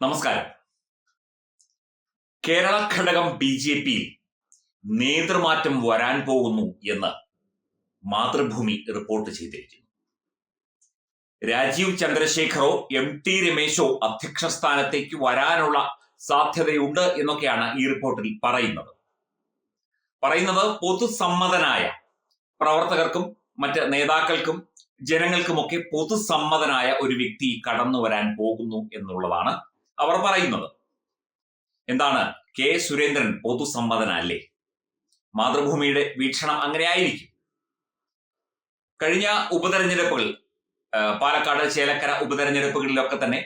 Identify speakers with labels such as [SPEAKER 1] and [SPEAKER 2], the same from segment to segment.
[SPEAKER 1] നമസ്കാരം. കേരള ഘടകം B J പിയിൽ നേതൃമാറ്റം വരാൻ പോകുന്നു എന്ന് മാതൃഭൂമി റിപ്പോർട്ട് ചെയ്തിരിക്കുന്നു. രാജീവ് ചന്ദ്രശേഖറോ എം ടി രമേശോ അധ്യക്ഷ സ്ഥാനത്തേക്ക് വരാനുള്ള സാധ്യതയുണ്ട് എന്നൊക്കെയാണ് ഈ റിപ്പോർട്ടിൽ പറയുന്നത്. പറയുന്നത് പൊതുസമ്മതനായ പ്രവർത്തകർക്കും മറ്റ് നേതാക്കൾക്കും ജനങ്ങൾക്കുമൊക്കെ പൊതുസമ്മതനായ ഒരു വ്യക്തി കടന്നു വരാൻ പോകുന്നു എന്നുള്ളതാണ് അവർ പറയുന്നത്. എന്താണ്? കെ സുരേന്ദ്രൻ പൊതുസമ്മതന അല്ലേ മാതൃഭൂമിയുടെ വീക്ഷണം അങ്ങനെ ആയിരിക്കും കഴിഞ്ഞ ഉപതെരഞ്ഞെടുപ്പുകൾ പാലക്കാട് ചേലക്കര ഉപതെരഞ്ഞെടുപ്പുകളിലൊക്കെ തന്നെ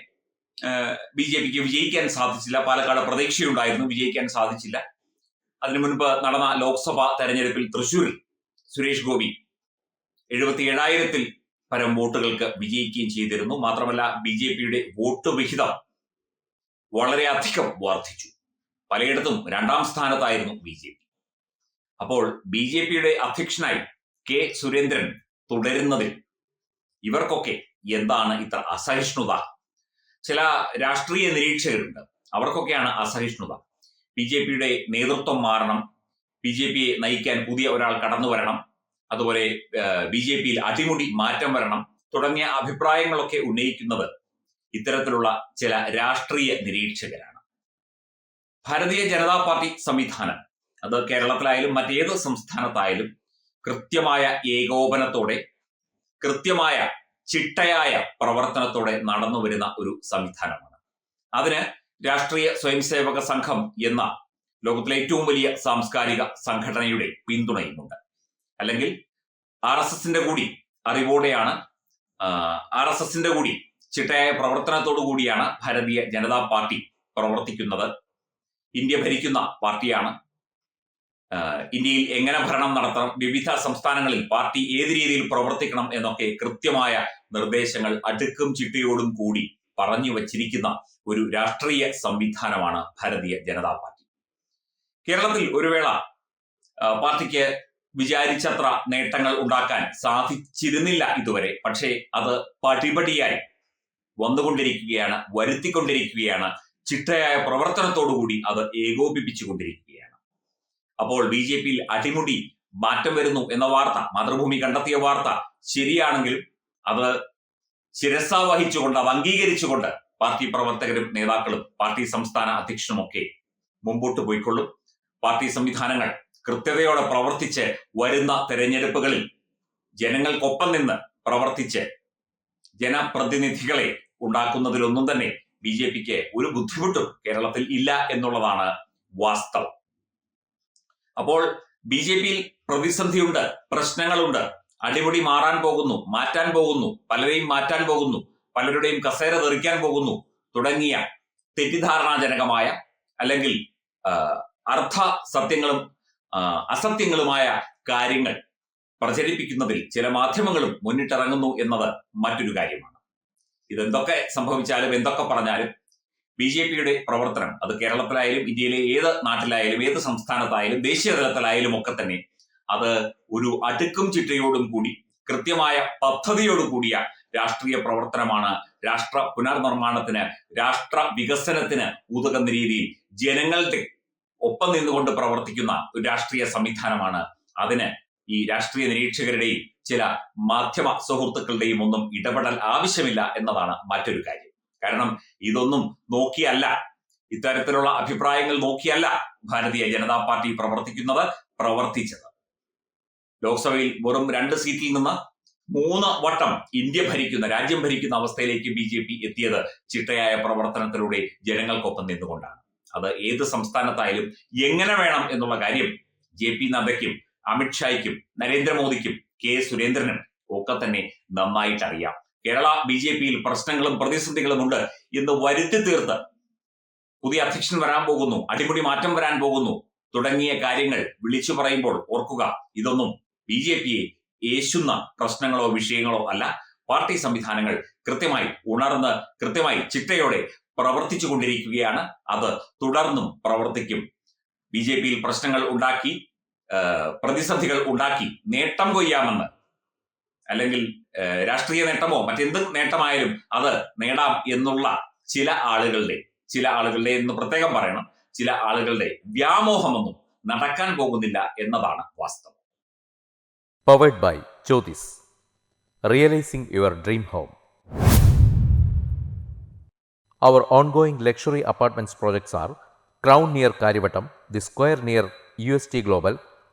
[SPEAKER 1] ബി ജെ പിക്ക് വിജയിക്കാൻ സാധിച്ചില്ല. പാലക്കാട് പ്രതീക്ഷയുണ്ടായിരുന്നു വിജയിക്കാൻ സാധിച്ചില്ല. അതിനു മുൻപ് നടന്ന ലോക്സഭാ തെരഞ്ഞെടുപ്പിൽ തൃശൂരിൽ സുരേഷ് ഗോപി എഴുപത്തി ഏഴായിരത്തിൽ പരം വോട്ടുകൾക്ക് വിജയിക്കുകയും ചെയ്തിരുന്നു. മാത്രമല്ല ബി ജെ പിയുടെ വോട്ട് വിഹിതം വളരെയധികം വർദ്ധിച്ചു. പലയിടത്തും രണ്ടാം സ്ഥാനത്തായിരുന്നു ബി ജെ പി. അപ്പോൾ ബി ജെ പിയുടെ അധ്യക്ഷനായി കെ സുരേന്ദ്രൻ തുടരുന്നതിൽ ഇവർക്കൊക്കെ എന്താണ് ഇത്ര അസഹിഷ്ണുത? ചില രാഷ്ട്രീയ നിരീക്ഷകരുണ്ട്. അവർക്കൊക്കെയാണ് അസഹിഷ്ണുത. ബി ജെ പിയുടെ നേതൃത്വം മാറണം. ബി ജെ പിയെ നയിക്കാൻ പുതിയ ഒരാൾ കടന്നു വരണം. അതുപോലെ ബി ജെ പിയിൽ അടിമുടി മാറ്റം വരണം. തുടങ്ങിയ അഭിപ്രായങ്ങളൊക്കെ ഉന്നയിക്കുന്നത് ഇത്തരത്തിലുള്ള ചില രാഷ്ട്രീയ നിരീക്ഷകരാണ്. ഭാരതീയ ജനതാ പാർട്ടി സംവിധാനം. അത് കേരളത്തിലായാലും മറ്റേത് സംസ്ഥാനത്തായാലും കൃത്യമായ ഏകോപനത്തോടെ കൃത്യമായ ചിട്ടയായ പ്രവർത്തനത്തോടെ നടന്നു വരുന്ന ഒരു സംവിധാനമാണ്. അതിന് രാഷ്ട്രീയ സ്വയംസേവക സംഘം എന്ന ലോകത്തിലെ ഏറ്റവും വലിയ സാംസ്കാരിക സംഘടനയുടെ പിന്തുണയുമുണ്ട്. അല്ലെങ്കിൽ ആർ എസ് എസിന്റെ കൂടി അറിവോടെയാണ് ആർ എസ് എസിന്റെ കൂടി ചിട്ടയായ പ്രവർത്തനത്തോടു കൂടിയാണ് ഭാരതീയ ജനതാ പാർട്ടി പ്രവർത്തിക്കുന്നത്. ഇന്ത്യ ഭരിക്കുന്ന പാർട്ടിയാണ്. ഇന്ത്യയിൽ എങ്ങനെ ഭരണം നടത്തണം വിവിധ സംസ്ഥാനങ്ങളിൽ പാർട്ടി ഏത് രീതിയിൽ പ്രവർത്തിക്കണം എന്നൊക്കെ കൃത്യമായ നിർദ്ദേശങ്ങൾ അടുക്കും ചിട്ടയോടും കൂടി പറഞ്ഞു വച്ചിരിക്കുന്ന ഒരു രാഷ്ട്രീയ സംവിധാനമാണ് ഭാരതീയ ജനതാ പാർട്ടി. കേരളത്തിൽ ഒരു വേള പാർട്ടിക്ക് വിചാരിച്ചത്ര നേട്ടങ്ങൾ ഉണ്ടാക്കാൻ സാധിച്ചിരുന്നില്ല ഇതുവരെ. പക്ഷേ അത് പടിപടിയായി വന്നുകൊണ്ടിരിക്കുകയാണ് വരുത്തിക്കൊണ്ടിരിക്കുകയാണ് ചിട്ടയായ പ്രവർത്തനത്തോടുകൂടി അത് ഏകോപിപ്പിച്ചുകൊണ്ടിരിക്കുകയാണ്. അപ്പോൾ ബി ജെ പിയിൽ അടിമുടി മാറ്റം വരുന്നു എന്ന വാർത്ത മാതൃഭൂമി കണ്ടെത്തിയ വാർത്ത ശരിയാണെങ്കിലും അത് ശിരസാവഹിച്ചുകൊണ്ട് അത് അംഗീകരിച്ചുകൊണ്ട് പാർട്ടി പ്രവർത്തകരും നേതാക്കളും പാർട്ടി സംസ്ഥാന അധ്യക്ഷനുമൊക്കെ മുമ്പോട്ട് പോയിക്കൊള്ളും. പാർട്ടി സംവിധാനങ്ങൾ കൃത്യതയോടെ പ്രവർത്തിച്ച് വരുന്ന തെരഞ്ഞെടുപ്പുകളിൽ ജനങ്ങൾക്കൊപ്പം നിന്ന് പ്രവർത്തിച്ച് ജനപ്രതിനിധികളെ ഉണ്ടാക്കുന്നതിലൊന്നും തന്നെ ബി ജെ പിക്ക് ഒരു ബുദ്ധിമുട്ടും കേരളത്തിൽ ഇല്ല എന്നുള്ളതാണ് വാസ്തവം. അപ്പോൾ ബി ജെ പിയിൽ പ്രതിസന്ധിയുണ്ട് പ്രശ്നങ്ങളുണ്ട്. അടിപൊളി മാറാൻ പോകുന്നു മാറ്റാൻ പോകുന്നു പലരെയും മാറ്റാൻ പോകുന്നു പലരുടെയും കസേര തെറിക്കാൻ പോകുന്നു തുടങ്ങിയ തെറ്റിദ്ധാരണാജനകമായ അല്ലെങ്കിൽ അർത്ഥ സത്യങ്ങളും അസത്യങ്ങളുമായ കാര്യങ്ങൾ പ്രചരിപ്പിക്കുന്നതിൽ ചില മാധ്യമങ്ങളും മുന്നിട്ടിറങ്ങുന്നു എന്നത് മറ്റൊരു കാര്യമാണ്. ഇതെന്തൊക്കെ സംഭവിച്ചാലും എന്തൊക്കെ പറഞ്ഞാലും ബി ജെ പിയുടെ പ്രവർത്തനം അത് കേരളത്തിലായാലും ഇന്ത്യയിലെ ഏത് നാട്ടിലായാലും ഏത് സംസ്ഥാനത്തായാലും ദേശീയ തലത്തിലായാലും ഒക്കെ തന്നെ അത് ഒരു അടുക്കും ചിട്ടയോടും കൂടി കൃത്യമായ പദ്ധതിയോടു കൂടിയ രാഷ്ട്രീയ പ്രവർത്തനമാണ് രാഷ്ട്ര പുനർനിർമ്മാണത്തിന് രാഷ്ട്ര വികസനത്തിന് ഉതകുന്ന രീതിയിൽ ജനങ്ങളുടെ ഒപ്പം നിന്നുകൊണ്ട് പ്രവർത്തിക്കുന്ന ഒരു രാഷ്ട്രീയ സംവിധാനമാണ്. അതിന് ഈ രാഷ്ട്രീയ നിരീക്ഷകരുടെയും ചില മാധ്യമ സുഹൃത്തുക്കളുടെയും ഒന്നും ഇടപെടൽ ആവശ്യമില്ല എന്നതാണ് മറ്റൊരു കാര്യം. കാരണം ഇതൊന്നും നോക്കിയല്ല. ഇത്തരത്തിലുള്ള അഭിപ്രായങ്ങൾ നോക്കിയല്ല ഭാരതീയ ജനതാ പാർട്ടി പ്രവർത്തിക്കുന്നത് പ്രവർത്തിച്ചത്. ലോക്സഭയിൽ വെറും രണ്ട് സീറ്റിൽ നിന്ന് മൂന്ന് വട്ടം ഇന്ത്യ ഭരിക്കുന്ന രാജ്യം ഭരിക്കുന്ന അവസ്ഥയിലേക്ക് ബി ജെ പി എത്തിയത് ചിട്ടയായ പ്രവർത്തനത്തിലൂടെ ജനങ്ങൾക്കൊപ്പം നിന്നുകൊണ്ടാണ്. അത് ഏത് സംസ്ഥാനത്തായാലും എങ്ങനെ വേണം എന്നുള്ള കാര്യം ജെ പി നദ്ദയ്ക്കും അമിത്ഷായ്ക്കും നരേന്ദ്രമോദിക്കും കെ സുരേന്ദ്രനും ഒക്കെ തന്നെ നന്നായിട്ട് അറിയാം കേരള ബി ജെ പിയിൽ പ്രശ്നങ്ങളും പ്രതിസന്ധികളും ഉണ്ട്. എന്ന് വരുത്തി തീർത്ത് പുതിയ അധ്യക്ഷൻ വരാൻ പോകുന്നു അടിമുടി മാറ്റം വരാൻ പോകുന്നു. തുടങ്ങിയ കാര്യങ്ങൾ വിളിച്ചു പറയുമ്പോൾ ഓർക്കുക ഇതൊന്നും ബി ജെ പിയെ യേശുന്ന പ്രശ്നങ്ങളോ വിഷയങ്ങളോ അല്ല. പാർട്ടി സംവിധാനങ്ങൾ കൃത്യമായി ഉണർന്ന് കൃത്യമായി ചിട്ടയോടെ പ്രവർത്തിച്ചു കൊണ്ടിരിക്കുകയാണ്. അത് തുടർന്നും പ്രവർത്തിക്കും. ബി ജെ പിയിൽ പ്രശ്നങ്ങൾ ഉണ്ടാക്കി പ്രതിസന്ധികൾ ഉണ്ടാക്കി. നേട്ടം കൊയ്യാമെന്ന്. അല്ലെങ്കിൽ രാഷ്ട്രീയ നേട്ടമോ മറ്റെന്ത് നേട്ടമായാലും അത് നേടാം എന്നുള്ള ചില ആളുകളുടെ ചില ആളുകളുടെ എന്ന് പ്രത്യേകം പറയണം ചില ആളുകളുടെ വ്യാമോഹമൊന്നും നടക്കാൻ പോകുന്നില്ല എന്നതാണ് വാസ്തവം.
[SPEAKER 2] Powered by Jyothis realising your dream home our ongoing luxury apartments projects R Crown near Kariavattom the Square near U S T Crown